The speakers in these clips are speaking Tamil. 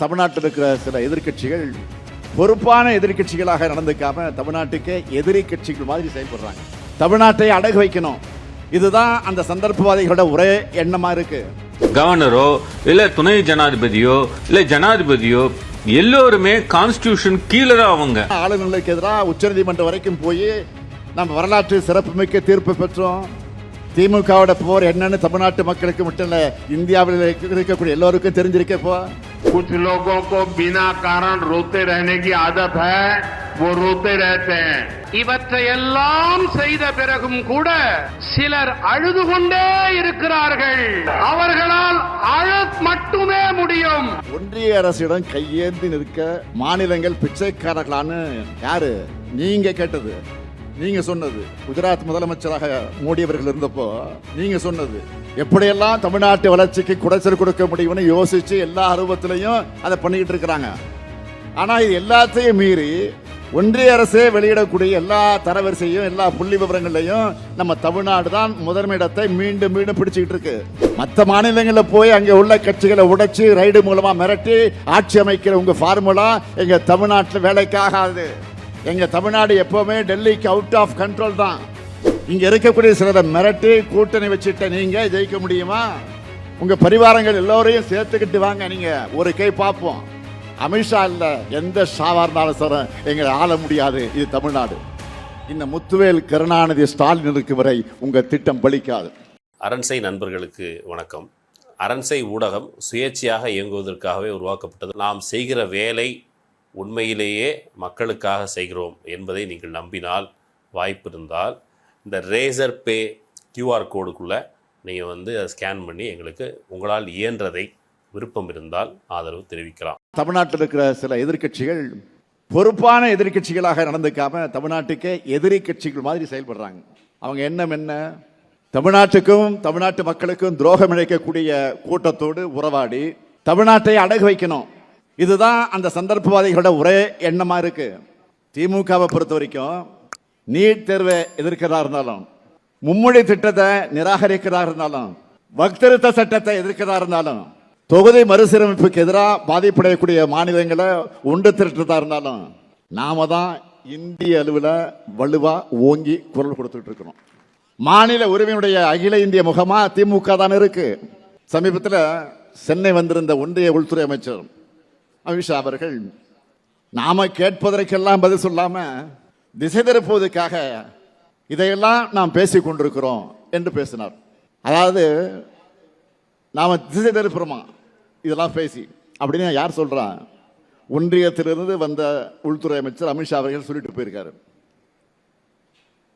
தமிழ்நாட்டில் இருக்கிற சில எதிர்க்கட்சிகள் பொறுப்பான எதிர்க்கட்சிகளாக நடந்துக்காம தமிழ்நாட்டுக்கே எதிரி கட்சிகள் மாதிரி செயல்படுறாங்க. தமிழ்நாட்டை அடகு வைக்கணும். இதுதான் அந்த சந்தர்ப்பவாதிகளோட ஒரே எண்ணமா இருக்கு. கவர்னரோ இல்ல துணை ஜனாதிபதியோ இல்ல ஜனாதிபதியோ எல்லோருமே கான்ஸ்டிடியூஷன் கீழே தான் அவங்க ஆளுநர்களுக்கு எதிராக உச்சநீதிமன்றம் வரைக்கும் போய் நம்ம வரலாற்று சிறப்புமிக்க தீர்ப்பு பெற்றோம். திமுகவோட போர் என்னன்னு தமிழ்நாட்டு மக்களுக்கு மட்டும் இல்ல இந்தியாவில் இருக்க- இருக்கக்கூடிய எல்லோருக்கும் தெரிஞ்சிருக்கப்போ कुछ लोगों को बिना कारण रोते रहने की आदत है वो रोते रहते हैं இவற்றையெல்லாம் செய்த பிறகும் கூட சிலர் அழுது கொண்டே இருக்கிறார்கள் அவர்களால் அழ மட்டுமே முடியும் ஒன்றிய அரசிடம் கையேந்தி நிற்க மாநிலங்கள் பிச்சைக்காரர்களான்னு யாரு நீங்க கேட்டது நீங்க சொன்னது. குஜராத் முதலமைச்சராக மோடி அவர்கள் இருந்தப்போ நீங்க சொன்னது. எப்படியெல்லாம் தமிழ்நாட்டு வளர்ச்சிக்கு குடைச்சல் கொடுக்க முடியும்னு யோசிச்சு எல்லா அருவத்திலையும் அதை பண்ணிக்கிட்டு இருக்கிறாங்க. ஆனா இது எல்லாத்தையும் மீறி ஒன்றிய அரசே வெளியிடக்கூடிய எல்லா தரவரிசையும் எல்லா புள்ளி விவரங்களையும் நம்ம தமிழ்நாடு தான் முதன்மையிடத்தை மீண்டும் மீண்டும் பிடிச்சிக்கிட்டு இருக்கு. மற்ற மாநிலங்களில் போய் அங்கே உள்ள கட்சிகளை உடைச்சு ரைடு மூலமா மிரட்டி ஆட்சி அமைக்கிற உங்க ஃபார்முலா எங்க தமிழ்நாட்டில் வேலைக்காகாது. எங்கள் தமிழ்நாடு எப்போவுமே டெல்லிக்கு அவுட் ஆஃப் கண்ட்ரோல் தான். இங்கே இருக்கக்கூடிய சிலரை மிரட்டி கூட்டணி வச்சுட்ட நீங்கள் ஜெயிக்க முடியுமா? உங்கள் பரிவாரங்கள் எல்லோரையும் சேர்த்துக்கிட்டு வாங்க நீங்கள் ஒரு கை பார்ப்போம். அமித்ஷா இல்லை எந்த ஷாவாக இருந்தாலும் சார் எங்களை ஆள முடியாது இது தமிழ்நாடு. இந்த முத்துவேல் கருணாநிதி ஸ்டாலின் இருக்கும் வரை உங்கள் திட்டம் பலிக்காது. அரண்சை நண்பர்களுக்கு வணக்கம். அரண்சை ஊடகம் சுயேட்சையாக இயங்குவதற்காகவே உருவாக்கப்பட்டது. நாம் செய்கிற வேலை உண்மையிலேயே மக்களுக்காக செய்கிறோம் என்பதை நீங்கள் நம்பினால் வாய்ப்பு இருந்தால் இந்த ரேசர் பே கியூஆர் கோடுக்குள்ளே நீங்கள் வந்து அதை ஸ்கேன் பண்ணி எங்களுக்கு உங்களால் இயன்றதை விருப்பம் இருந்தால் ஆதரவு தெரிவிக்கலாம். தமிழ்நாட்டில் இருக்கிற சில எதிர்க்கட்சிகள் பொறுப்பான எதிர்க்கட்சிகளாக நடந்துக்காம தமிழ்நாட்டுக்கே எதிரி கட்சிகள் மாதிரி செயல்படுறாங்க. அவங்க எண்ணம் என்ன? தமிழ்நாட்டுக்கும் தமிழ்நாட்டு மக்களுக்கும் துரோகம் இழைக்கக்கூடிய கூட்டத்தோடு உறவாடி தமிழ்நாட்டை அடகு வைக்கணும். இதுதான் அந்த சந்தர்ப்பவாதிகளோட ஒரே எண்ணமாக இருக்குது திமுகவை பொறுத்த வரைக்கும் நீட் தேர்வை எதிர்க்கிறதா இருந்தாலும் மும்மொழி திட்டத்தை நிராகரிக்கிறதா இருந்தாலும் வக்திருத்த சட்டத்தை எதிர்க்கிறதா இருந்தாலும் தொகுதி மறுசீரமைப்புக்கு எதிராக பாதிப்படையக்கூடிய மாநிலங்களை ஒன்று திரட்டுறதா இருந்தாலும் நாம தான் இந்திய அளவில் வலுவாக ஓங்கி குரல் கொடுத்துட்டு இருக்கிறோம். மாநில உரிமையுடைய அகில இந்திய முகமாக திமுக தான் இருக்கு. சமீபத்தில் சென்னை வந்திருந்த ஒன்றிய உள்துறை அமைச்சர் அமித்ஷா அவர்கள் நாம கேட்பதற்கெல்லாம் பதில் சொல்லாம திசை திருப்புவதற்காக இதையெல்லாம் நாம் பேசிக் கொண்டிருக்கிறோம் என்று பேசினார். அதாவது நாம திசை திருப்புறோமா? இதெல்லாம் பேசி. அப்படின்னு யார் சொல்றா? ஒன்றியத்திலிருந்து வந்த உள்துறை அமைச்சர் அமித்ஷா அவர்கள் சொல்லிட்டு போயிருக்காரு.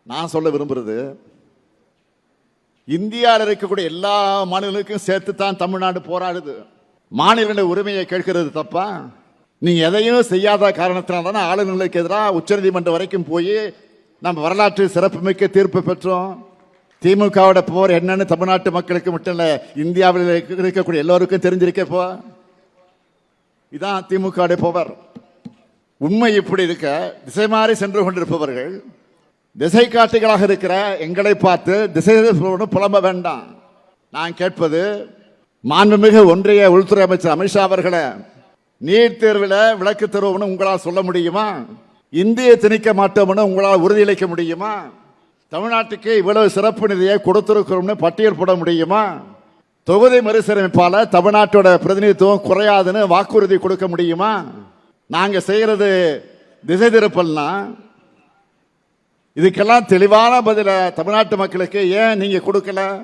நான் சொல்ல விரும்புறது இந்தியாவில் இருக்கக்கூடிய எல்லா மாநிலங்களுக்கும் சேர்த்து தான் தமிழ்நாடு போராடுது. மாநில உரிமையை கேட்கிறது தப்பா? நீ எதையும் செய்யாத காரணத்தினால தானே ஆளுநர்களுக்கு எதிராக உச்சநீதிமன்றம் வரைக்கும் போய் நம்ம வரலாற்று சிறப்புமிக்க தீர்ப்பு பெற்றோம். திமுகவோட போர் என்னன்னு தமிழ்நாட்டு மக்களுக்கு மட்டும் இல்லை இந்தியாவில் இருக்கக்கூடிய எல்லோருக்கும் தெரிஞ்சிருக்கப்போ இதான் திமுக போவர். உண்மை இப்படி இருக்க திசை மாறி சென்று கொண்டிருப்பவர்கள் திசை காட்டிகளாக இருக்கிற எங்களை பார்த்து திசை புலம்ப வேண்டாம். நான் கேட்பது மாண்புமிகு ஒன்றிய உள்துறை அமைச்சர் அமித்ஷா அவர்களை நீட் தேர்வில் விளக்கு தருவோம்னு உங்களால் சொல்ல முடியுமா? இந்திய திணிக்க மாட்டோம்னு உங்களால் உறுதியளிக்க முடியுமா? தமிழ்நாட்டுக்கு இவ்வளவு சிறப்பு நிதியை கொடுத்திருக்கிறோம்னு பட்டியல் போட முடியுமா? தொகுதி மறுசீரமைப்பால தமிழ்நாட்டோட பிரதிநிதித்துவம் குறையாதுன்னு வாக்குறுதி கொடுக்க முடியுமா? நாங்கள் செய்கிறது திசை திருப்பல்னா இதுக்கெல்லாம் தெளிவான பதில தமிழ்நாட்டு மக்களுக்கு ஏன் நீங்கள் கொடுக்கல?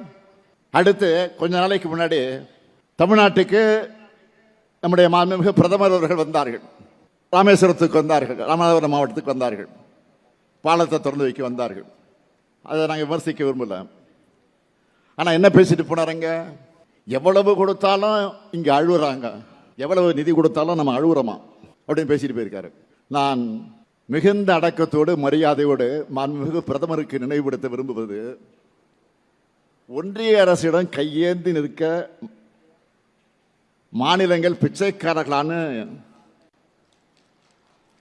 அடுத்து கொஞ்ச நாளைக்கு முன்னாடி தமிழ்நாட்டுக்கு நம்முடைய மாண்புமிகு பிரதமர் அவர்கள் வந்தார்கள். ராமேஸ்வரத்துக்கு வந்தார்கள். ராமநாதபுரம் மாவட்டத்துக்கு வந்தார்கள். பாலத்தை திறந்து வைக்க வந்தார்கள். அதை நாங்கள் விமர்சிக்க விரும்பல. ஆனால் என்ன பேசிட்டு போனாருங்க எவ்வளவு கொடுத்தாலும் இங்கே அழுகுறாங்க எவ்வளவு நிதி கொடுத்தாலும் நம்ம அழுகுறோமா அப்படின்னு பேசிட்டு போயிருக்காரு. நான் மிகுந்த அடக்கத்தோடு மரியாதையோடு மாண்புமிகு பிரதமருக்கு நினைவுபடுத்த விரும்புவது ஒன்றிய அரசிடம் கையேந்தி நிற்க மாநிலங்கள் பிச்சைக்காரர்களான்னு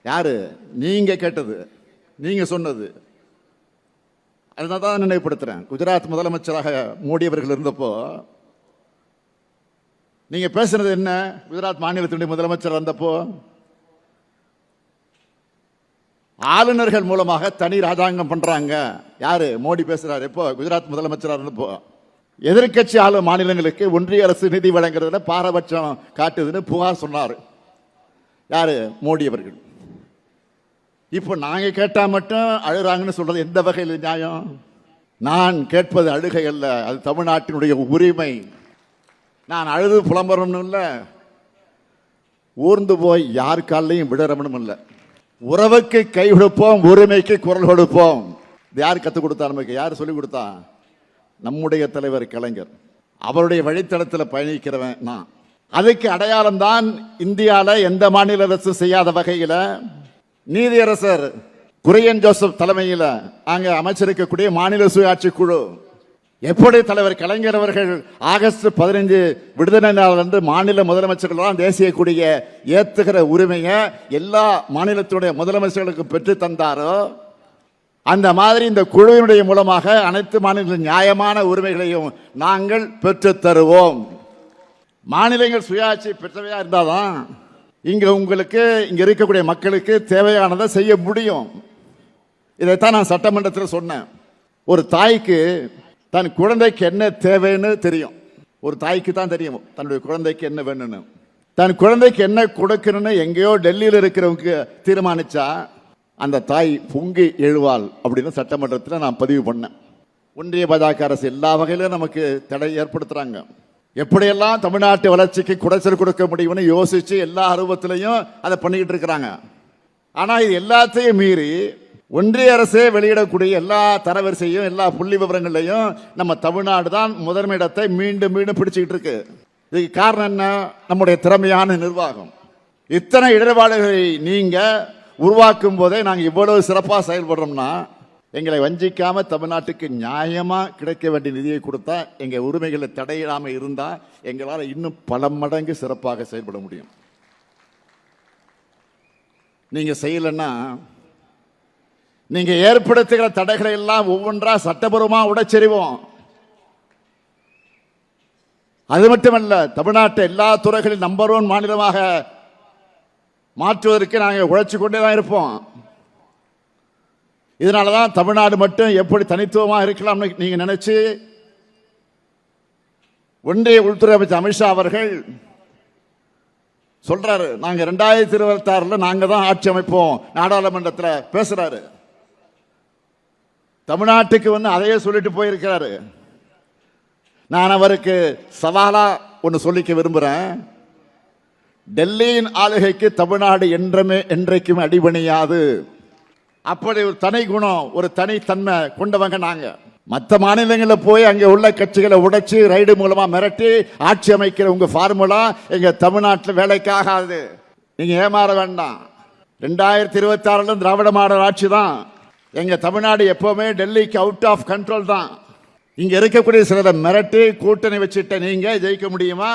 யாரு? நீங்க கேட்டது. நீங்க சொன்னது. அதனால தான் நினைவுபடுத்துறேன். குஜராத் முதலமைச்சராக மோடி அவர்கள் இருந்தப்போ நீங்க பேசுனது என்ன? குஜராத் மாநிலத்தினுடைய முதலமைச்சர் வந்தப்போ ஆளுநர்கள் மூலமாக தனி ராஜாங்கம் பண்றாங்க. யார்? மோடி பேசுகிறார் எப்போ? குஜராத் முதலமைச்சராக இருந்தப்போ எதிர்க்கட்சி ஆளும் மாநிலங்களுக்கு ஒன்றிய அரசு நிதி வழங்குறதுல பாரபட்சம் காட்டுதுன்னு புகார் சொன்னார். யார்? மோடி அவர்கள். இப்போ நாங்கள் கேட்டால் மட்டும் அழுகிறாங்கன்னு சொல்கிறது எந்த வகையில் நியாயம்? நான் கேட்பது அழுகை அல்ல. அது தமிழ்நாட்டினுடைய உரிமை. நான் அழுது புலம்புறணும் இல்லை. ஊர்ந்து போய் யார் காலையும் விடறவனும் இல்லை. உறவுக்கு கை கொடுப்போம் உரிமைக்கு குரல் கொடுப்போம். இது யார் கற்றுக் கொடுத்தா நமக்கு யார் சொல்லிக் கொடுத்தா? நம்முடைய தலைவர் கலைஞர். அவருடைய வழித்தடத்தில் பயணிக்கிறவன் நான். அதுக்கு அடையாளம் தான் இந்தியாவில் எந்த மாநில அரசு செய்யாத வகையில் நீதியரசர் குரியன் ஜோசப் தலைமையில் அங்கே அமைச்சிருக்கக்கூடிய மாநில சுயாட்சி குழு. எப்படி தலைவர் கலைஞர் அவர்கள் ஆகஸ்ட் பதினைஞ்சு விடுதலை நாள் வந்து மாநில முதலமைச்சர்கள்லாம் தேசிய கொடியை ஏற்றுகிற உரிமையை எல்லா மாநிலத்துடைய முதலமைச்சர்களுக்கு பெற்று தந்தாரோ அந்த மாதிரி இந்த குழுவினுடைய மூலமாக அனைத்து மாநிலங்களின் நியாயமான உரிமைகளையும் நாங்கள் பெற்று தருவோம். மாநிலங்கள் சுயாட்சி பெற்றவையாக இருந்தால் தான் இங்கே உங்களுக்கு இங்கே இருக்கக்கூடிய மக்களுக்கு தேவையானதை செய்ய முடியும். இதைத்தான் நான் சட்டமன்றத்தில் சொன்னேன். ஒரு தாய்க்கு தன் குழந்தைக்கு என்ன தேவைன்னு தெரியும். ஒரு தாய்க்கு தான் தெரியும் தன்னுடைய குழந்தைக்கு என்ன வேணும்னு. தன் குழந்தைக்கு என்ன கொடுக்கணும்னு எங்கேயோ டெல்லியில் இருக்கிறவங்க தீர்மானிச்சா அந்த தாய் பொங்கி எழுவாள் அப்படின்னு சட்டமன்றத்தில் நான் பதிவு பண்ணேன். ஒன்றிய பாஜக அரசு எல்லா வகையிலும் நமக்கு தடை ஏற்படுத்துகிறாங்க எப்படியெல்லாம் தமிழ்நாட்டு வளர்ச்சிக்கு குடைச்சல் கொடுக்க முடியும்னு யோசித்து எல்லா அருவத்திலையும் அதை பண்ணிக்கிட்டு இருக்கிறாங்க. ஆனால் இது எல்லாத்தையும் மீறி ஒன்றிய அரசே வெளியிடக்கூடிய எல்லா தரவரிசையும் எல்லா புள்ளி விவரங்களையும் நம்ம தமிழ்நாடு தான் முதன்மையிடத்தை மீண்டும் மீண்டும் பிடிச்சிக்கிட்டு இருக்கு. இதுக்கு காரணம் என்ன? நம்முடைய திறமையான நிர்வாகம். இத்தனை இடர்பாடுகளை நீங்கள் உருவாக்கும் போதே நாங்கள் இவ்வளவு சிறப்பாக செயல்படுறோம்னா எங்களை வஞ்சிக்காமல் தமிழ்நாட்டுக்கு நியாயமாக கிடைக்க வேண்டிய நிதியை கொடுத்தா எங்கள் உரிமைகளை தடையிடாமல் இருந்தால் எங்களால் இன்னும் பல மடங்கு சிறப்பாக செயல்பட முடியும். நீங்கள் செய்யலைன்னா நீங்கள் ஏற்படுத்துகிற தடைகளை எல்லாம் ஒவ்வொன்றா சட்டபூர்வமாக உடைச்செறிவோம். அது மட்டுமல்ல தமிழ்நாட்டை எல்லா துறைகளில் நம்பர் ஒன் மாநிலமாக மாற்றுவதற்கு நாங்கள் உழைச்சி கொண்டே தான் இருப்போம். இதனால தான் தமிழ்நாடு மட்டும் எப்படி தனித்துவமாக இருக்கலாம்னு நீங்கள் நினச்சி ஒன்றிய உள்துறை அமைச்சர் அமித்ஷா அவர்கள் சொல்றாரு. நாங்க ரெண்டாயிரத்தி இருபத்தி ஆறுல நாங்க தான் ஆட்சி அமைப்போம். நாடாளுமன்றத்தில் பேசுறாரு. தமிழ்நாட்டுக்கு வந்து அதையே சொல்லிட்டு போயிருக்கிறாரு. நான் அவருக்கு சவாலா ஒன்று சொல்லிக்க விரும்புகிறேன் டெல்லியின் ஆளுகைக்கு தமிழ்நாடு என்றமே என்றைக்கும் அடிபணியாது. அப்படி ஒரு தனி குணம் ஒரு தனித்தன்மை கொண்டவங்க நாங்க. மற்ற மாநிலங்களில் போய் அங்கே உள்ள கட்சிகளை உடைச்சு ரைடு மூலமாக மிரட்டி ஆட்சி அமைக்கிற உங்கள் ஃபார்முலா எங்கள் தமிழ்நாட்டில் வேலைக்காகாது. நீங்கள் ஏமாற வேண்டாம். ரெண்டாயிரத்தி இருபத்தி திராவிட மாடல் ஆட்சி தான். எங்கள் தமிழ்நாடு எப்போவுமே டெல்லிக்கு அவுட் ஆஃப் கண்ட்ரோல் தான். இங்கே இருக்கக்கூடிய சிலரை மிரட்டி கூட்டணி வச்சுட்ட நீங்கள் ஜெயிக்க முடியுமா?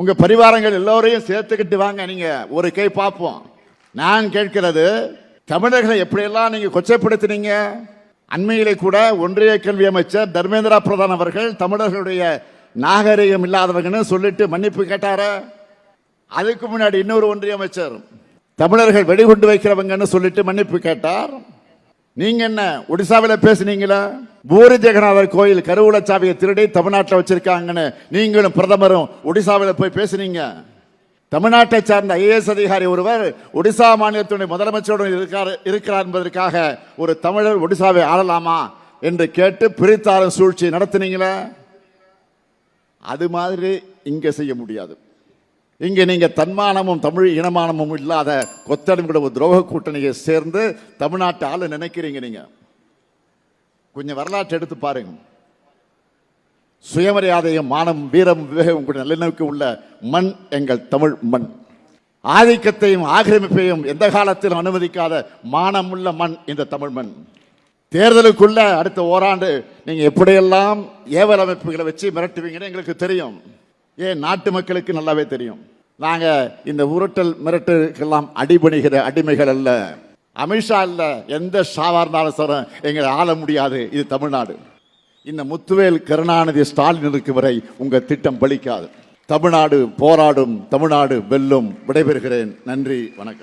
உங்கள் பரிவாரங்கள் எல்லோரையும் சேர்த்துக்கிட்டு வாங்க நீங்கள் ஒரு கை பார்ப்போம். நான் கேட்கிறது தமிழர்களை எப்படியெல்லாம் நீங்கள் கொச்சைப்படுத்தினீங்க? அண்மையிலே கூட ஒன்றிய கல்வி அமைச்சர் தர்மேந்திரா பிரதான் அவர்கள் தமிழர்களுடைய நாகரிகம் இல்லாதவங்கன்னு சொல்லிட்டு மன்னிப்பு கேட்டார. அதுக்கு முன்னாடி இன்னொரு ஒன்றிய அமைச்சர் தமிழர்கள் வெடிகுண்டு வைக்கிறவங்கன்னு சொல்லிட்டு மன்னிப்பு கேட்டார். நீங்க என்ன ஒடிசாவில் பேசுனீங்களா? பூரி ஜெகநாதர் கோயில் கருவூல சாவியை திருடி தமிழ்நாட்டில் வச்சிருக்காங்கன்னு நீங்களும் பிரதமரும் ஒடிசாவில் போய் பேசுனீங்க. தமிழ்நாட்டை சார்ந்த ஐஏஎஸ் அதிகாரி ஒருவர் ஒடிசா மாநிலத்துடைய முதலமைச்சருடன் இருக்கார் இருக்கிறார் என்பதற்காக ஒரு தமிழர் ஒடிசாவை ஆளலாமா என்று கேட்டு பிரித்தாரும் சூழ்ச்சி நடத்தினீங்களா? அது மாதிரி இங்கே செய்ய முடியாது. இங்கே நீங்கள் தன்மானமும் தமிழ் இனமானமும் இல்லாத கொத்தடிமையோட ஒரு துரோக கூட்டணியை சேர்ந்து தமிழ்நாட்டு ஆளு நினைக்கிறீங்க நீங்கள் கொஞ்சம் வரலாற்றை எடுத்து பாருங்க. சுயமரியாதையும் மானம் வீரம் விவேகம் கூட நல்லிணக்கம் உள்ள மண் எங்கள் தமிழ் மண். ஆதிக்கத்தையும் ஆக்கிரமிப்பையும் எந்த காலத்திலும் அனுமதிக்காத மானமுள்ள மண் இந்த தமிழ் மண். தேர்தலுக்குள்ள அடுத்த ஓராண்டு நீங்கள் எப்படியெல்லாம் ஏவல் அமைப்புகளை வச்சு மிரட்டுவீங்கன்னு எங்களுக்கு தெரியும். ஏன் நாட்டு மக்களுக்கு நல்லாவே தெரியும். நாங்கள் இந்த உருட்டல் மிரட்டலுக்கெல்லாம் அடிபணிகிற அடிமைகள் அல்ல. அமித்ஷா இல்லை எந்த ஷாவா சொல்ல எங்களை ஆள முடியாது இது தமிழ்நாடு. இந்த முத்துவேல் கருணாநிதி ஸ்டாலின் இருக்கும் வரை உங்கள் திட்டம் பலிக்காது. தமிழ்நாடு போராடும் தமிழ்நாடு வெல்லும் விடைபெறுகிறேன். நன்றி வணக்கம்.